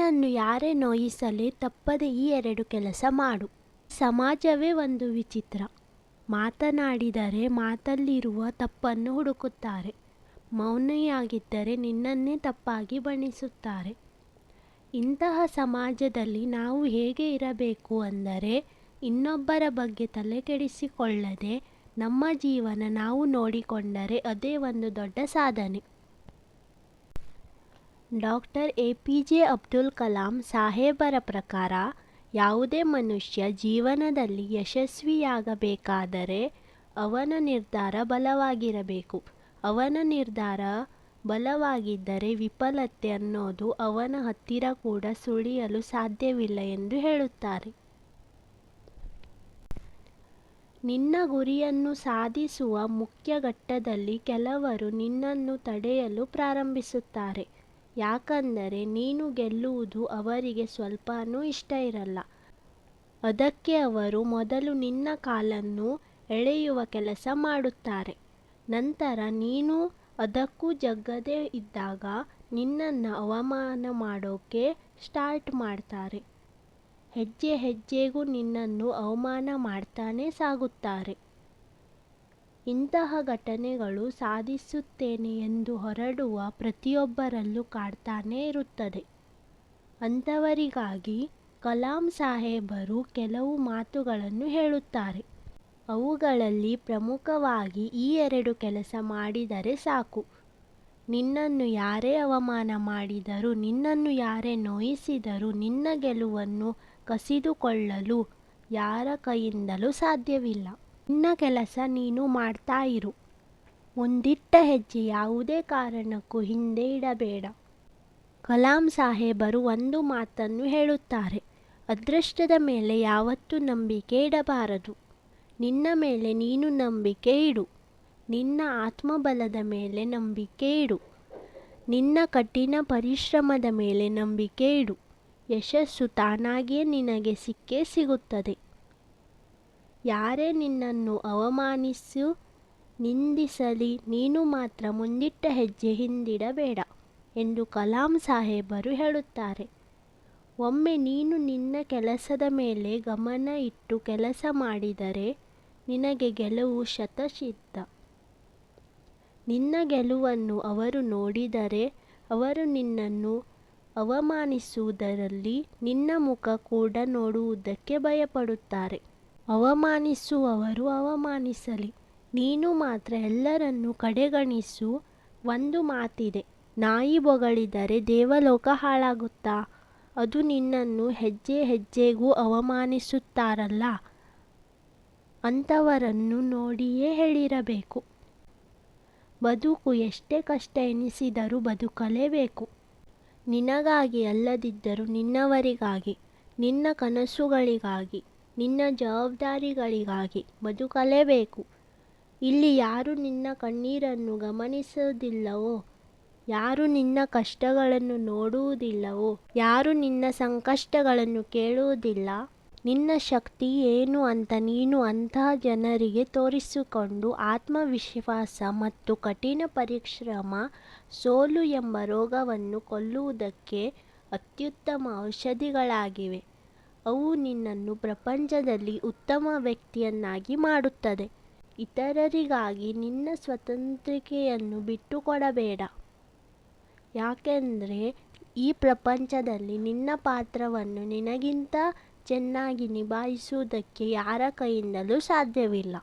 ನಿನ್ನನ್ನು ಯಾರೇ ನೋಯಿಸಲಿ ತಪ್ಪದೆ ಈ ಎರಡು ಕೆಲಸ ಮಾಡು. ಸಮಾಜವೇ ಒಂದು ವಿಚಿತ್ರ. ಮಾತನಾಡಿದರೆ ಮಾತಲ್ಲಿರುವ ತಪ್ಪನ್ನು ಹುಡುಕುತ್ತಾರೆ. ಮೌನಿಯಾಗಿದ್ದರೆ ನಿನ್ನನ್ನೇ ತಪ್ಪಾಗಿ ಬಣ್ಣಿಸುತ್ತಾರೆ. ಇಂತಹ ಸಮಾಜದಲ್ಲಿ ನಾವು ಹೇಗೆ ಇರಬೇಕು ಅಂದರೆ ಇನ್ನೊಬ್ಬರ ಬಗ್ಗೆ ತಲೆ ಕೆಡಿಸಿಕೊಳ್ಳದೆ ನಮ್ಮ ಜೀವನ ನಾವು ನೋಡಿಕೊಂಡರೆ ಅದೇ ಒಂದು ದೊಡ್ಡ ಸಾಧನೆ. Doctor A P J Abdul Kalam ಸಾಹೇಬರ ಪ್ರಕಾರ, ಯಾವುದೇ ಮನುಷ್ಯ ಜೀವನದಲ್ಲಿ ಯಶಸ್ವಿಯಾಗಬೇಕಾದರೆ ಅವನ ನಿರ್ಧಾರ ಬಲವಾಗಿರಬೇಕು. ಅವನ ನಿರ್ಧಾರ ಬಲವಾಗಿದ್ದರೆ ವಿಫಲತೆ ಅನ್ನೋದು ಅವನ ಹತ್ತಿರ ಕೂಡ ಸುಳಿಯಲು ಸಾಧ್ಯವಿಲ್ಲ ಎಂದು ಹೇಳುತ್ತಾರೆ. ನಿನ್ನ ಗುರಿಯನ್ನು ಸಾಧಿಸುವ ಮುಖ್ಯ ಘಟ್ಟದಲ್ಲಿ ಕೆಲವರು ನಿನ್ನನ್ನು ತಡೆಯಲು ಪ್ರಾರಂಭಿಸುತ್ತಾರೆ. ಯಾಕಂದರೆ ನೀನು ಗೆಲ್ಲುವುದು ಅವರಿಗೆ ಸ್ವಲ್ಪನೂ ಇಷ್ಟ ಇರಲ್ಲ. ಅದಕ್ಕೆ ಅವರು ಮೊದಲು ನಿನ್ನ ಕಾಲನ್ನು ಎಳೆಯುವ ಕೆಲಸ ಮಾಡುತ್ತಾರೆ. ನಂತರ ನೀನು ಅದಕ್ಕೂ ಜಗ್ಗದೇ ಇದ್ದಾಗ ನಿನ್ನನ್ನು ಅವಮಾನ ಮಾಡೋಕೆ ಸ್ಟಾರ್ಟ್ ಮಾಡ್ತಾರೆ. ಹೆಜ್ಜೆ ಹೆಜ್ಜೆಗೂ ನಿನ್ನನ್ನು ಅವಮಾನ ಮಾಡ್ತಾನೇ ಸಾಗುತ್ತಾರೆ. ಇಂತಹ ಘಟನೆಗಳು ಸಾಧಿಸುತ್ತೇನೆ ಎಂದು ಹೊರಡುವ ಪ್ರತಿಯೊಬ್ಬರಲ್ಲೂ ಕಾಡ್ತಾನೇ ಇರುತ್ತದೆ. ಅಂಥವರಿಗಾಗಿ ಕಲಾಂ ಸಾಹೇಬರು ಕೆಲವು ಮಾತುಗಳನ್ನು ಹೇಳುತ್ತಾರೆ. ಅವುಗಳಲ್ಲಿ ಪ್ರಮುಖವಾಗಿ ಈ ಎರಡು ಕೆಲಸ ಮಾಡಿದರೆ ಸಾಕು. ನಿನ್ನನ್ನು ಯಾರೇ ಅವಮಾನ ಮಾಡಿದರೂ, ನಿನ್ನನ್ನು ಯಾರೇ ನೋಯಿಸಿದರೂ, ನಿನ್ನ ಗೆಲುವನ್ನು ಕಸಿದುಕೊಳ್ಳಲು ಯಾರ ಕೈಯಿಂದಲೂ ಸಾಧ್ಯವಿಲ್ಲ. ನಿನ್ನ ಕೆಲಸ ನೀನು ಮಾಡ್ತಾ ಇರು. ಒಂದಿಟ್ಟ ಹೆಜ್ಜೆ ಯಾವುದೇ ಕಾರಣಕ್ಕೂ ಹಿಂದೆ ಇಡಬೇಡ. ಕಲಾಂ ಸಾಹೇಬರು ಒಂದು ಮಾತನ್ನು ಹೇಳುತ್ತಾರೆ, ಅದೃಷ್ಟದ ಮೇಲೆ ಯಾವತ್ತೂ ನಂಬಿಕೆ ಇಡಬಾರದು. ನಿನ್ನ ಮೇಲೆ ನೀನು ನಂಬಿಕೆ ಇಡು. ನಿನ್ನ ಆತ್ಮಬಲದ ಮೇಲೆ ನಂಬಿಕೆ ಇಡು. ನಿನ್ನ ಕಠಿಣ ಪರಿಶ್ರಮದ ಮೇಲೆ ನಂಬಿಕೆ ಇಡು. ಯಶಸ್ಸು ತಾನಾಗಿಯೇ ನಿನಗೆ ಸಿಕ್ಕೇ ಸಿಗುತ್ತದೆ. ಯಾರೇ ನಿನ್ನನ್ನು ಅವಮಾನಿಸು, ನಿಂದಿಸಲಿ, ನೀನು ಮಾತ್ರ ಮುಂದಿಟ್ಟ ಹೆಜ್ಜೆ ಹಿಂದಿಡಬೇಡ ಎಂದು ಕಲಾಂ ಸಾಹೇಬರು ಹೇಳುತ್ತಾರೆ. ಒಮ್ಮೆ ನೀನು ನಿನ್ನ ಕೆಲಸದ ಮೇಲೆ ಗಮನ ಇಟ್ಟು ಕೆಲಸ ಮಾಡಿದರೆ ನಿನಗೆ ಗೆಲುವು ಶತಸಿದ್ಧ. ನಿನ್ನ ಗೆಲುವನ್ನು ಅವರು ನೋಡಿದರೆ ಅವರು ನಿನ್ನನ್ನು ಅವಮಾನಿಸುವುದರಲ್ಲಿ ನಿನ್ನ ಮುಖ ಕೂಡ ನೋಡುವುದಕ್ಕೆ ಭಯಪಡುತ್ತಾರೆ. ಅವಮಾನಿಸುವವರು ಅವಮಾನಿಸಲಿ. ನೀನು ಮಾತ್ರ ಎಲ್ಲರನ್ನೂ ಕಡೆಗಣಿಸು. ಒಂದು ಮಾತಿದೆ, ನಾಯಿ ಬೊಗಳಿದರೆ ದೇವಲೋಕ ಹಾಳಾಗುತ್ತಾ? ಅದು ನಿನ್ನನ್ನು ಹೆಜ್ಜೆ ಹೆಜ್ಜೆಗೂ ಅವಮಾನಿಸುತ್ತಾರಲ್ಲ? ಅಂಥವರನ್ನು ನೋಡಿಯೇ ಹೇಳಿರಬೇಕು. ಬದುಕು ಎಷ್ಟೇ ಕಷ್ಟ ಎನಿಸಿದರೂ ಬದುಕಲೇಬೇಕು. ನಿನಗಾಗಿ ಅಲ್ಲದಿದ್ದರೂ ನಿನ್ನವರಿಗಾಗಿ, ನಿನ್ನ ಕನಸುಗಳಿಗಾಗಿ. ನಿನ್ನ ಜವಾಬ್ದಾರಿಗಳಿಗಾಗಿ ಬದುಕಲೇಬೇಕು. ಇಲ್ಲಿ ಯಾರು ನಿನ್ನ ಕಣ್ಣೀರನ್ನು ಗಮನಿಸುವುದಿಲ್ಲವೋ, ಯಾರು ನಿನ್ನ ಕಷ್ಟಗಳನ್ನು ನೋಡುವುದಿಲ್ಲವೋ, ಯಾರು ನಿನ್ನ ಸಂಕಷ್ಟಗಳನ್ನು ಕೇಳುವುದಿಲ್ಲ, ನಿನ್ನ ಶಕ್ತಿ ಏನು ಅಂತ ನೀನು ಅಂತಹ ಜನರಿಗೆ ತೋರಿಸಿಕೊಂಡು ಆತ್ಮವಿಶ್ವಾಸ ಮತ್ತು ಕಠಿಣ ಪರಿಶ್ರಮ, ಸೋಲು ಎಂಬ ರೋಗವನ್ನು ಕೊಲ್ಲುವುದಕ್ಕೆ ಅತ್ಯುತ್ತಮ ಔಷಧಿಗಳಾಗಿವೆ. ಅವು ನಿನ್ನನ್ನು ಪ್ರಪಂಚದಲ್ಲಿ ಉತ್ತಮ ವ್ಯಕ್ತಿಯನ್ನಾಗಿ ಮಾಡುತ್ತದೆ. ಇತರರಿಗಾಗಿ ನಿನ್ನ ಸ್ವತಂತ್ರಿಕೆಯನ್ನು ಬಿಟ್ಟುಕೊಡಬೇಡ. ಯಾಕೆಂದರೆ ಈ ಪ್ರಪಂಚದಲ್ಲಿ ನಿನ್ನ ಪಾತ್ರವನ್ನು ನಿನಗಿಂತ ಚೆನ್ನಾಗಿ ನಿಭಾಯಿಸುವುದಕ್ಕೆ ಯಾರ ಕೈಯಿಂದಲೂ ಸಾಧ್ಯವಿಲ್ಲ.